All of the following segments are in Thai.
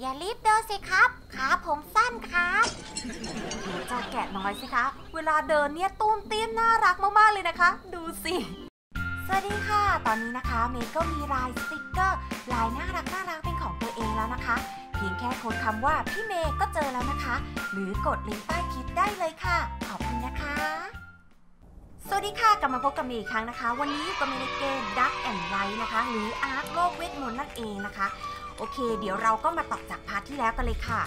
อย่ารีบเดินสิครับ ขาผมสั้นครับดูเจ้าแกะน้อยสิคะ เวลาเดินเนี่ยตุ้มเตี้ยมน่ารักมากๆเลยนะคะ ดูสิ สวัสดีค่ะ ตอนนี้นะคะเมย์ก็มีลายสติกเกอร์ลายน่ารักน่ารักเป็นของตัวเองแล้วนะคะ เพียงแค่ค้นคำว่าพี่เมย์ก็เจอแล้วนะคะ หรือกดลิงก์ใต้คลิปได้เลยค่ะ ขอบคุณนะคะสวัสดีค่ะ กลับมาพบกับเมย์อีกครั้งนะคะ วันนี้อยู่กับเมย์ในเกม Duck and Light นะคะ หรืออาร์ตโลกเวทมนต์นั่นเองนะคะ โอเค เดี๋ยวเราก็มาต่อจากพาร์ทที่แล้วกันเลยค่ะ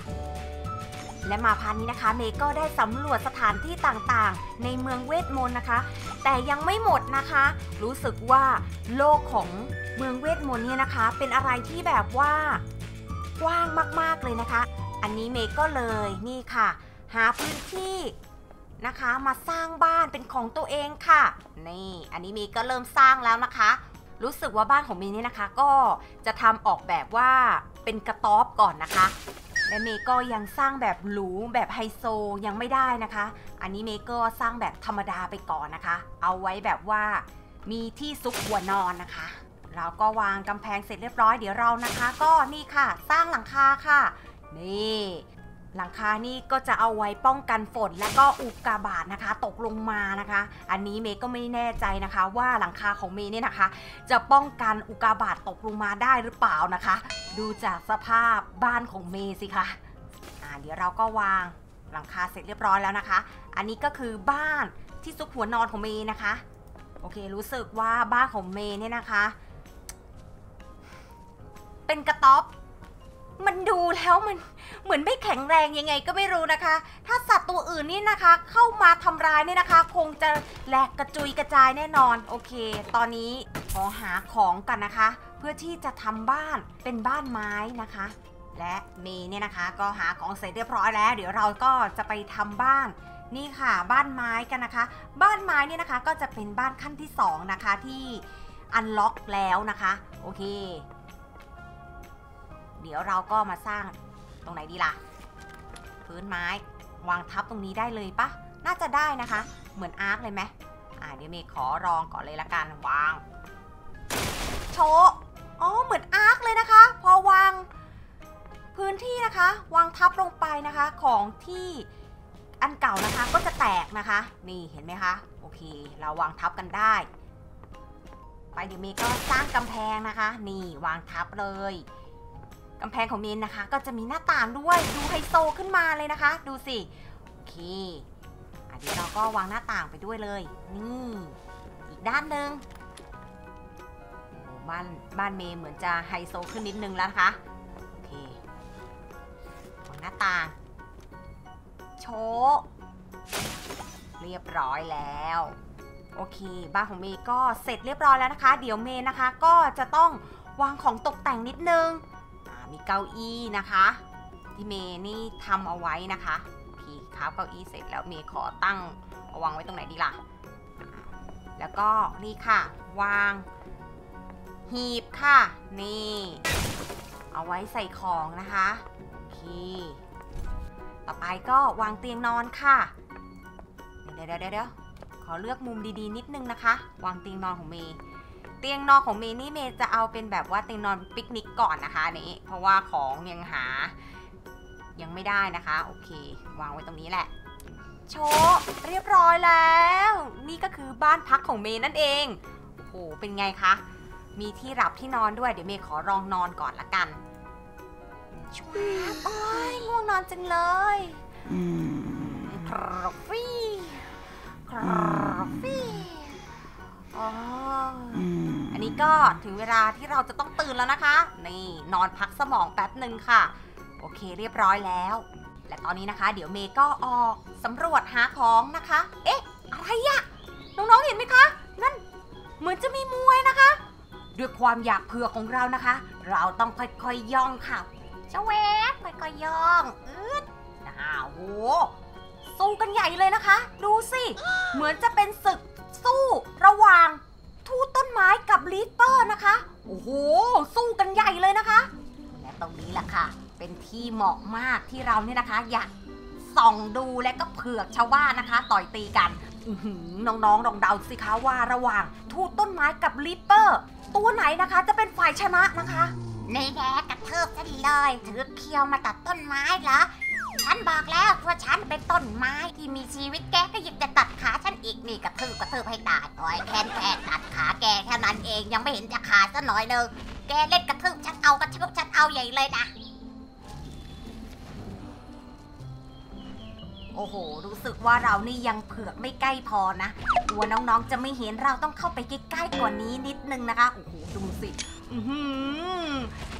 และมาพาร์ทนี้นะคะ เมย์ก็ได้สำรวจสถานที่ต่างๆ ในเมืองเวทมนต์นะคะ แต่ยังไม่หมดนะคะ รู้สึกว่าโลกของเมืองเวทมนต์เนี่ยนะคะ เป็นอะไรที่แบบว่ากว้างมากๆเลยนะคะ อันนี้เมย์ก็เลยนี่ค่ะ หาพื้นที่นะคะ มาสร้างบ้านเป็นของตัวเองค่ะ นี่ อันนี้เมย์ก็เริ่มสร้างแล้วนะคะ รู้สึกว่าบ้านของเมย์นี่นะคะ ก็จะทำออกแบบว่าเป็นกระต๊อบก่อนนะคะและเมย์ก็ยังสร้างแบบหรูแบบไฮโซยังไม่ได้นะคะ อันนี้เมย์ก็สร้างแบบธรรมดาไปก่อนนะคะ เอาไว้แบบว่ามีที่ซุกหัวนอนนะคะ เราก็วางกำแพงเสร็จเรียบร้อยเดี๋ยวเรานะคะ ก็นี่ค่ะ สร้างหลังคาค่ะ นี่ หลังคานี่ก็จะเอาไว้ป้องกันฝนและก็อุกกาบาตนะคะ ตกลงมานะคะ อันนี้เมย์ก็ไม่แน่ใจนะคะ ว่าหลังคาของเมย์เนี่ยนะคะ จะป้องกันอุกกาบาตตกลงมาได้หรือเปล่านะคะ ดูจากสภาพบ้านของเมย์สิคะอ่าเดี๋ยวเราก็วางหลังคาเสร็จเรียบร้อยแล้วนะคะ อันนี้ก็คือบ้านที่ซุกหัวนอนของเมย์นะคะ โอเค รู้สึกว่าบ้านของเมย์เนี่ยนะคะ เป็นกระต๊อบ มันดูแล้วมันเหมือนไม่แข็งแรงยังไงก็ไม่รู้นะคะ ถ้าสัตว์ตัวอื่นนี่นะคะ เข้ามาทำร้ายเนี่ยนะคะ คงจะแหลกกระจุยกระจายแน่นอน โอเค ตอนนี้ขอหาของกันนะคะ เพื่อที่จะทำบ้านเป็นบ้านไม้นะคะ และเมย์เนี่ยนะคะ ก็หาของเสร็จเรียบร้อยแล้ว เดี๋ยวเราก็จะไปทำบ้านนี่ค่ะบ้านไม้กันนะคะ บ้านไม้เนี่ยนะคะก็จะเป็นบ้านขั้นที่สองนะคะที่อันล็อกแล้วนะคะ โอเค เดี๋ยวเราก็มาสร้างตรงไหนดีล่ะ พื้นไม้วางทับตรงนี้ได้เลยปะน่าจะได้นะคะ เหมือนอาร์คเลยไหมอ่าเดี๋ยวเมย์ขอลองก่อนเลยละกันวาง โชว์อ๋อเหมือนอาร์คเลยนะคะ พอวางพื้นที่นะคะ วางทับลงไปนะคะของที่อันเก่านะคะก็จะแตกนะคะ นี่เห็นไหมคะโอเค เราวางทับกันได้ ไปเดี๋ยวเมย์ก็สร้างกำแพงนะคะ นี่วางทับเลย กำแพงของเมนนะคะ ก็จะมีหน้าต่างด้วยดูไฮโซขึ้นมาเลยนะคะ ดูสิโอเคอะเดี๋ยวเราก็วางหน้าต่างไปด้วยเลย นี่ อีกด้านหนึ่งบ้านบ้านเมย์เหมือนจะไฮโซขึ้นนิดนึงแล้วนะคะโอเควางหน้าต่างโชว์เรียบร้อยแล้วโอเค บ้านของเมย์ก็เสร็จเรียบร้อยแล้วนะคะ เดี๋ยวเมย์นะคะก็จะต้องวางของตกแต่งนิดนึง มีเก้าอี้นะคะที่เมย์นี่ทำเอาไว้นะคะโอเคครับเก้าอี้เสร็จแล้วเมย์ขอตั้งเอาวางไว้ตรงไหนดีล่ะ แล้วก็นี่ค่ะ วาง หีบค่ะ นี่ เอาไว้ใส่ของนะคะโอเคต่อไปก็วางเตียงนอนค่ะ เดี๋ยวเดี๋ยวเดี๋ยวเดี๋ยวขอเลือกมุมดีๆ นิดนึงนะคะ วางเตียงนอนของเมย์ เตียงนอนของเมย์นี่เมย์จะเอาเป็นแบบว่าเตียงนอนปิกนิกก่อนนะคะอันนี้เพราะว่าของยังหายังไม่ได้นะคะ โอเค วางไว้ตรงนี้แหละ โชว์เรียบร้อยแล้ว นี่ก็คือบ้านพักของเมย์นั่นเองโอ้โหเป็นไงคะมีที่หลับที่นอนด้วยเดี๋ยวเมย์ขอลองนอนก่อนละกันชวบโอ้ยง่วงนอนจังเลยครอฟฟี่ครอฟฟี่อ๋อออั นนี้ก็ถึงเวลาที่เราจะต้องตื่นแล้วนะคะ นี่นอนพักสมองแป๊บหนึ่งค่ะ โอเคเรียบร้อยแล้ว และตอนนี้นะคะ เดี๋ยวเมย์ก็ออกสำรวจหาของนะคะ เอ๊ะ อะไรอะน้องๆเห็นไหมคะ นั่นเหมือนจะมีมวยนะคะ ด้วยความอยากเผื่อของเรานะคะ เราต้องค่อยๆย่องค่ะชะเวกค่อยๆย่องอืดอ้าวโหสู้กันใหญ่เลยนะคะ ดูสิ เหมือนจะเป็นศึกสู้ระหว่าง ทูตต้นไม้กับลีเปอร์นะคะ โอ้โห สู้กันใหญ่เลยนะคะ และตรงนี้แหละค่ะ เป็นที่เหมาะมากที่เราเนี่ยนะคะ อยากส่องดูและก็เผือกชาวบ้านนะคะ ต่อยตีกันน้องๆลองเดาสิคะว่าระหว่างทูตต้นไม้กับลีเปอร์ ตัวไหนนะคะจะเป็นฝ่ายชนะนะคะ ในแดกกระเทิบฉันเลย ถือเคียวมาตัดต้นไม้เหรอ ฉันบอกแล้วว่าฉันเป็นต้นไม้ที่มีชีวิตแกก็ยังจะตัดขาฉันอีกนี่กระทืบกระทืบให้ตายโอ้ยแค่แค่ตัดขาแกแค่นั้นเองยังไม่เห็นจะขาดซะหน่อยเลยแกเล่นกระทืบฉันเอากระทืบฉันเอาใหญ่เลยนะโอ้โห รู้สึกว่าเรานี่ยังเผือกไม่ใกล้พอนะกลัวน้องๆ จะไม่เห็นเราต้องเข้าไปใกล้ๆกว่านี้นิดนึงนะคะ โอ้โห ดูสิ อือหือ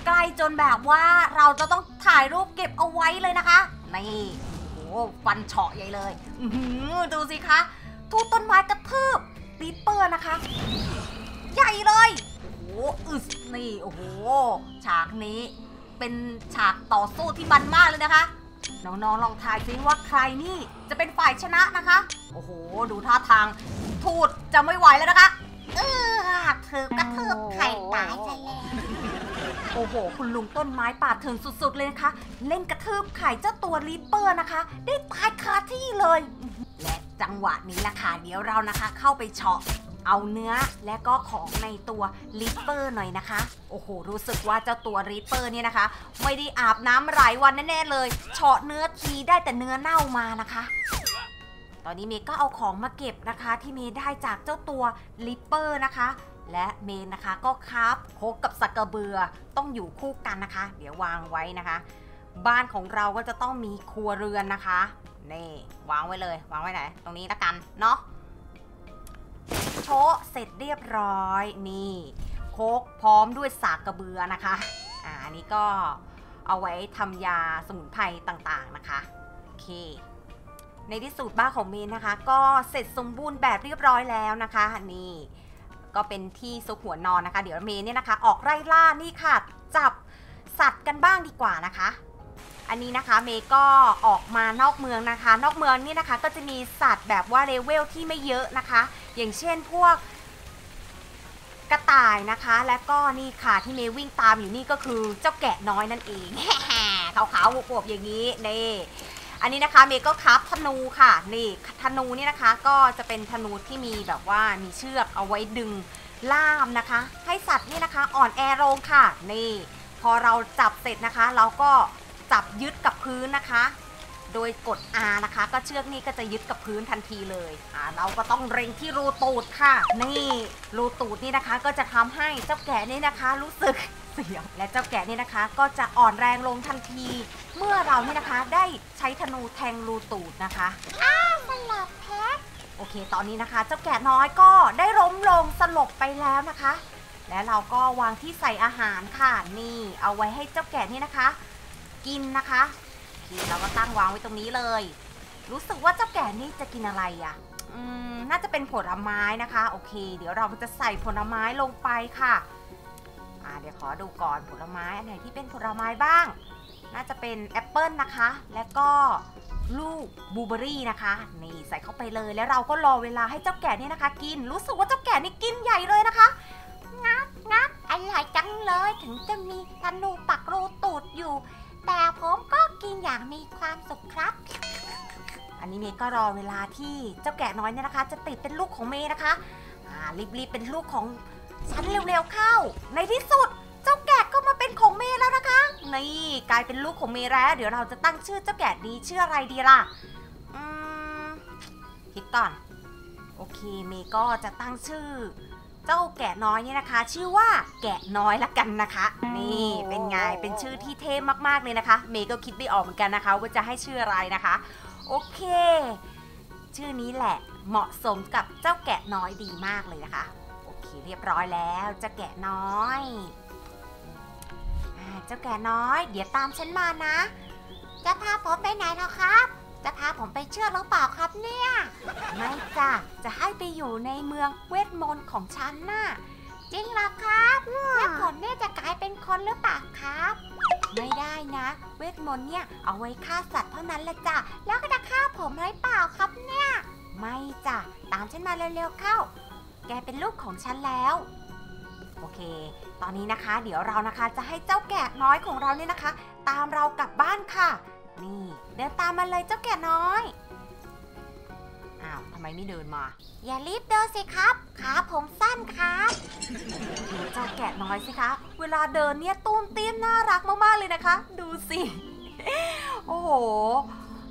ใกล้จนแบบว่าเราจะต้องถ่ายรูปเก็บเอาไว้เลยนะคะ นี่โอ้โหฟันเฉาะใหญ่เลยดูสิคะทูต้นไม้กระทืบปีเปอร์นะคะ ใหญ่เลยโอ้โหอึสนี่โอ้โหฉากนี้เป็นฉากต่อสู้ที่มันมากเลยนะคะน้องๆลองทายซิว่าใครนี่จะเป็นฝ่ายชนะนะคะ โอ้โห ดูท่าทางทูดจะไม่ไหวแล้วนะคะ เออถือกระทืบไข่ตายซะแล้ว โอ้โห คุณลุงต้นไม้ป่าดถึงสุดๆเลยนะคะ เล่นกระทืบไข่เจ้าตัวรีปเปอร์นะคะ ได้ตายคาที่เลย และจังหวะนี้นะคะเดี๋ยวเรานะคะ เข้าไปเฉาะเอาเนื้อและก็ของในตัวริปเปอร์หน่อยนะคะ โอ้โห รู้สึกว่าเจ้าตัวริปเปอร์เนี่ยนะคะ ไม่ได้อาบน้ำหลายวันแน่ๆเลยเฉาะเนื้อทีได้แต่เนื้อเน่ามานะคะ ตอนนี้เมย์ก็เอาของมาเก็บนะคะ ที่เมย์ได้จากเจ้าตัวลิปเปอร์นะคะ และเมย์นะคะก็ครับโคกกับสักกระเบือต้องอยู่คู่กันนะคะ เดี๋ยววางไว้นะคะ บ้านของเราก็จะต้องมีครัวเรือนนะคะนี่วางไว้เลยวางไว้ไหนตรงนี้ละกันเนาะโชะเสร็จเรียบร้อยนี่โคกพร้อมด้วยสากกระเบือนะคะอ่าอันนี้ก็เอาไว้ทำยาสมุนไพรต่างๆนะคะโอเคในที่สุดบ้านของเมนนะคะ ก็เสร็จสมบูรณ์แบบเรียบร้อยแล้วนะคะ นี่ ก็เป็นที่ซุกหัวนอนนะคะ เดี๋ยวเมนเนี่ยนะคะ ออกไล่ล่านี่ค่ะ จับสัตว์กันบ้างดีกว่านะคะ อันนี้นะคะเมย์ก็ออกมานอกเมืองนะคะ นอกเมืองนี่นะคะ ก็จะมีสัตว์แบบว่าเลเวลที่ไม่เยอะนะคะ อย่างเช่นพวกกระต่ายนะคะ และก็นี่ค่ะที่เมย์วิ่งตามอยู่นี่ก็คือเจ้าแกะน้อยนั่นเองขาวๆอวบๆอย่างนี้นี่ อันนี้นะคะเมย์ก็คับธนูค่ะนี่ธนูนี่นะคะก็จะเป็นธนูที่มีแบบว่ามีเชือกเอาไว้ดึงล่ามนะคะ ให้สัตว์นี่นะคะอ่อนแอลงค่ะนี่พอเราจับเสร็จนะคะ เราก็จับยึดกับพื้นนะคะ โดยกด R นะคะ ก็เชือกนี่ก็จะยึดกับพื้นทันทีเลยอ่าเราก็ต้องเร็งที่รูตูดค่ะ นี่รูตูดนี่นะคะก็จะทำให้เจ้าแกะนี่นะคะ รู้สึก เสียวและเจ้าแกะนี่นะคะ ก็จะอ่อนแรงลงทันที เมื่อเรานี่นะคะได้ใช้ธนูแทงรูตูดนะคะสลับแพ็คโอเค ตอนนี้นะคะ เจ้าแกะน้อยก็ได้ล้มลงสลบไปแล้วนะคะ และเราก็วางที่ใส่อาหารค่ะนี่ เอาไว้ให้เจ้าแกะนี่นะคะ กินนะคะโอเคเราก็ตั้งวางไว้ตรงนี้เลย รู้สึกว่าเจ้าแกะนี่จะกินอะไรอะ่ะอืมน่าจะเป็นผลไม้นะคะ โอเค เดี๋ยวเราจะใส่ผลไม้ลงไปค่ะอ่าเดี๋ยวขอดูก่อนผลไม้อันไหนที่เป็นผลไม้บ้าง น่าจะเป็นแอปเปิลนะคะ และก็ลูกบลูเบอรี่นะคะ นี่ใส่เข้าไปเลยแล้วเราก็รอเวลาให้เจ้าแกะนี่นะคะ กินรู้สึกว่าเจ้าแกะนี่กินใหญ่เลยนะคะงับงับอร่อยจังเลยถึงจะมีธนูปักรูตูดอยู่ แต่ผมก็กินอย่างมีความสุขครับ อันนี้เมย์ก็รอเวลาที่เจ้าแกะน้อยเนี่ยนะคะ จะติดเป็นลูกของเมย์นะคะอ่ารีบๆเป็นลูกของ ฉันเร็วๆเข้า ในที่สุดเจ้าแกะก็มาเป็นของเมย์แล้วนะคะ นี่กลายเป็นลูกของเมย์แล้ว เดี๋ยวเราจะตั้งชื่อเจ้าแกะนี้ชื่ออะไรดีล่ะ อืมคิดก่อน โอเคเมย์ก็จะตั้งชื่อ เจ้าแกะน้อยเนี่ยนะคะ ชื่อว่าแกะน้อยละกันนะคะ นี่เป็นไงเป็นชื่อที่เท่มากๆเลยนะคะ เมย์ก็คิดไม่ออกเหมือนกันนะคะ ว่าจะให้ชื่ออะไรนะคะ โอเค ชื่อนี้แหละเหมาะสมกับเจ้าแกะน้อยดีมากเลยนะคะ เคเรียบร้อยแล้วเจ้าแกะน้อยเจ้าแกะน้อย เดี๋ยวตามฉันมานะ จะพาผมไปไหนเหรอครับ จะพาผมไปเชื่อหรือเปล่าครับเนี่ย ไม่จ้ะ จะให้ไปอยู่ในเมืองเวทมนต์ของฉันน่ะ จริงหรอครับแล้วผมเนี่ยจะกลายเป็นคนหรือเปล่าครับ ไม่ได้นะ เวทมนต์เนี่ยเอาไว้ฆ่าสัตว์เท่านั้นแหละจ้ะ แล้วก็จะฆ่าผมหรือเปล่าครับเนี่ย ไม่จ้ะ ตามฉันมาเร็วๆเข้า แกเป็นลูกของฉันแล้ว โอเค ตอนนี้นะคะ เดี๋ยวเรานะคะจะให้เจ้าแกะน้อยของเราเนี่ยนะคะ ตามเรากลับบ้านค่ะ นี่เดินตามมาเลยเจ้าแกะน้อยอ้าวทำไมไม่เดินมา อย่ารีบเดินสิครับขาผมสั้นครับดูเจ้าแกะน้อยสิคะ เวลาเดินเนี่ยตุ้มเตี้ยมน่ารักมากๆเลยนะคะ ดูสิ โอ้โห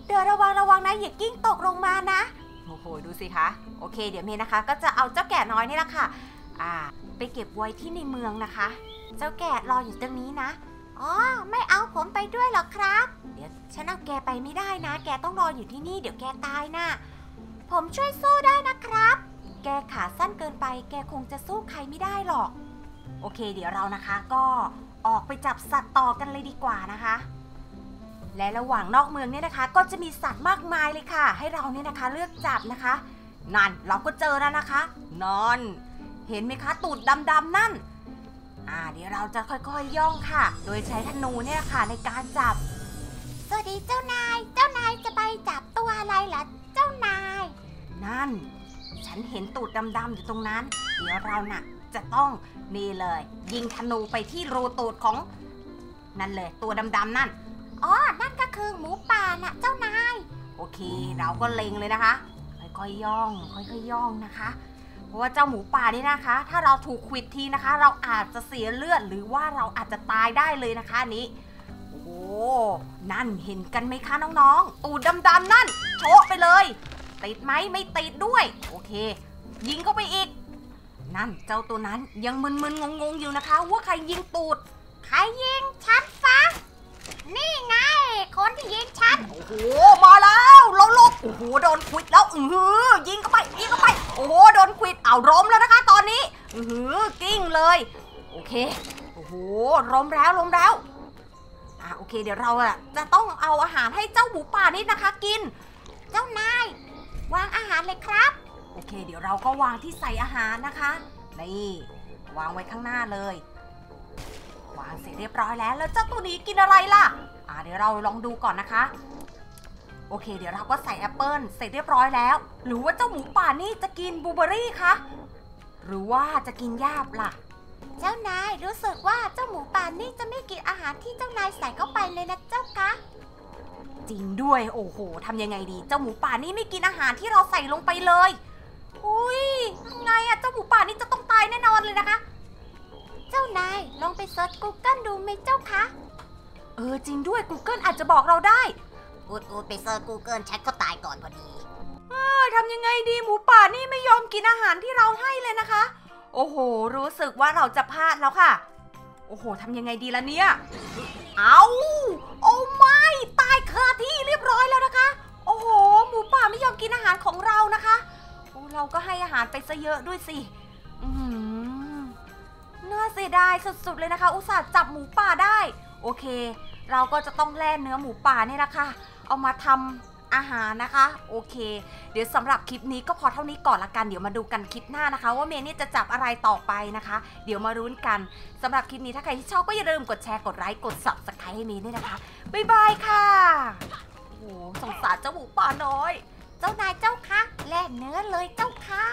เดินระวังระวังนะอย่ากิ้งตกลงมานะ โอ้โห ดูสิคะ โอเค เดี๋ยวเมย์นะคะ ก็จะเอาเจ้าแกะน้อยนี่แหละค่ะ อ่า ไปเก็บไว้ที่ในเมืองนะคะ เจ้าแกะรออยู่ตรงนี้นะ อ๋อ ไม่เอาผมไปด้วยหรอกครับ เดี๋ยวฉันเอาแกไปไม่ได้นะ แกต้องรออยู่ที่นี่ เดี๋ยวแกตายนะผมช่วยสู้ได้นะครับ แกขาสั้นเกินไป แกคงจะสู้ใครไม่ได้หรอก โอเค เดี๋ยวเรานะคะ ก็ออกไปจับสัตว์ต่อกันเลยดีกว่านะคะ และระหว่างนอกเมืองเนี่ยนะคะ ก็จะมีสัตว์มากมายเลยค่ะ ให้เราเนี่ยนะคะเลือกจับนะคะ นั่นเราก็เจอแล้วนะคะ นอน เห็นไหมคะตูดดำๆนั่นอ่าเดี๋ยวเราจะค่อยๆย่องค่ะ โดยใช้ธนูเนี่ยค่ะในการจับ สวัสดีเจ้านาย เจ้านายจะไปจับตัวอะไรเหรอเจ้านาย นั่น ฉันเห็นตูดดำๆอยู่ตรงนั้น เดี๋ยวเราน่ะจะต้องนี่เลย ยิงธนูไปที่รูตูดของ นั่นเลยตัวดำๆนั่น อ๋อ นั่นก็คือหมูป่าน่ะเจ้านาย โอเค เราก็เล็งเลยนะคะ ค่อยๆย่อง ค่อยๆย่องนะคะ เพราะว่าเจ้าหมูป่านี่นะคะ ถ้าเราถูกขวิดทีนะคะ เราอาจจะเสียเลือดหรือว่าเราอาจจะตายได้เลยนะคะนี้ โอ้นั่นเห็นกันไหมคะน้องๆ ตูดดำๆนั่น โชะไปเลย ติดไหมไม่ติดด้วย โอเค ยิงเข้าไปอีก นั่นเจ้าตัวนั้นยังมึนๆงงๆอยู่นะคะ ว่าใครยิงตูด ใครยิงฉันฟะ นี่ไงคนที่ยิงฉัน โอ้โห มาแล้วเราลบโอ้โห โดนควิดแล้ว อือหือ ยิงเข้าไป ยิงเข้าไป โอ้โห โดนควิดเอาล้มแล้วนะคะ ตอนนี้ อือหือ กิ้งเลย โอเค โอ้โหล้มแล้วล้มแล้ว อะ โอเค เดี๋ยวเราอะจะต้องเอาอาหารให้เจ้าหมูป่านี่นะคะ กิน เจ้านาย วางอาหารเลยครับ โอเค เดี๋ยวเราก็วางที่ใส่อาหารนะคะ นี่ วางไว้ข้างหน้าเลยางเสร็จเรียบร้อยแล้ว แล้วเจ้าตัวนี้กินอะไรล่ะ อ่าเดี๋ยวเราลองดูก่อนนะคะ โอเค เดี๋ยวเราก็ใส่แอปเปิลเสร็จเรียบร้อยแล้ว หรือว่าเจ้าหมูป่านี่จะกินบลูเบอร์รี่คะ หรือว่าจะกินหญ้าล่ะ เจ้านายรู้สึกว่าเจ้าหมูป่านี่จะไม่กินอาหารที่เจ้านายใส่เข้าไปเลยนะเจ้ากะจริงด้วยโอ้โหทำยังไงดี เจ้าหมูป่านี่ไม่กินอาหารที่เราใส่ลงไปเลย อุ้ยทำไงอะเจ้าหมูป่านี่จะต้องตายแน่นอนเลยนะคะ เจ้านาย ลองไปเซิร์ช Google ดูไหมเจ้าคะ เออจริงด้วย Google อาจจะบอกเราได้อูดอูดไปเซิร์ช Google ฉันก็ตายก่อนพอดี เออทำยังไงดีหมูป่านี่ไม่ยอมกินอาหารที่เราให้เลยนะคะ โอ้โห รู้สึกว่าเราจะพลาดแล้วค่ะ โอ้โหทำยังไงดีละเนี่ย เอาโอ้ไม่ตายคาที่เรียบร้อยแล้วนะคะ โอ้โห หมูป่าไม่ยอมกินอาหารของเรานะคะโอ้เราก็ให้อาหารไปซะเยอะด้วยสิอือหือ น่าเสียดายสุดๆเลยนะคะ อุตส่าห์จับหมูป่าได้ โอเค เราก็จะต้องแล่เนื้อหมูป่าเนี่ยนะคะเอามาทำอาหารนะคะ โอเค เดี๋ยวสำหรับคลิปนี้ก็พอเท่านี้ก่อนละกัน เดี๋ยวมาดูกันคลิปหน้านะคะ ว่าเมย์เนี่ยจะจับอะไรต่อไปนะคะ เดี๋ยวมารุ้นกันสำหรับคลิปนี้ถ้าใครที่ชอบก็อย่าลืมกดแชร์ กดไลค์ กด subscribe ให้เมย์ด้วยนะคะ บ๊ายบายค่ะ โอ้โหสงสารเจ้าหมูป่าน้อย เจ้านายเจ้าคะแล่เนื้อเลยเจ้าค่ะ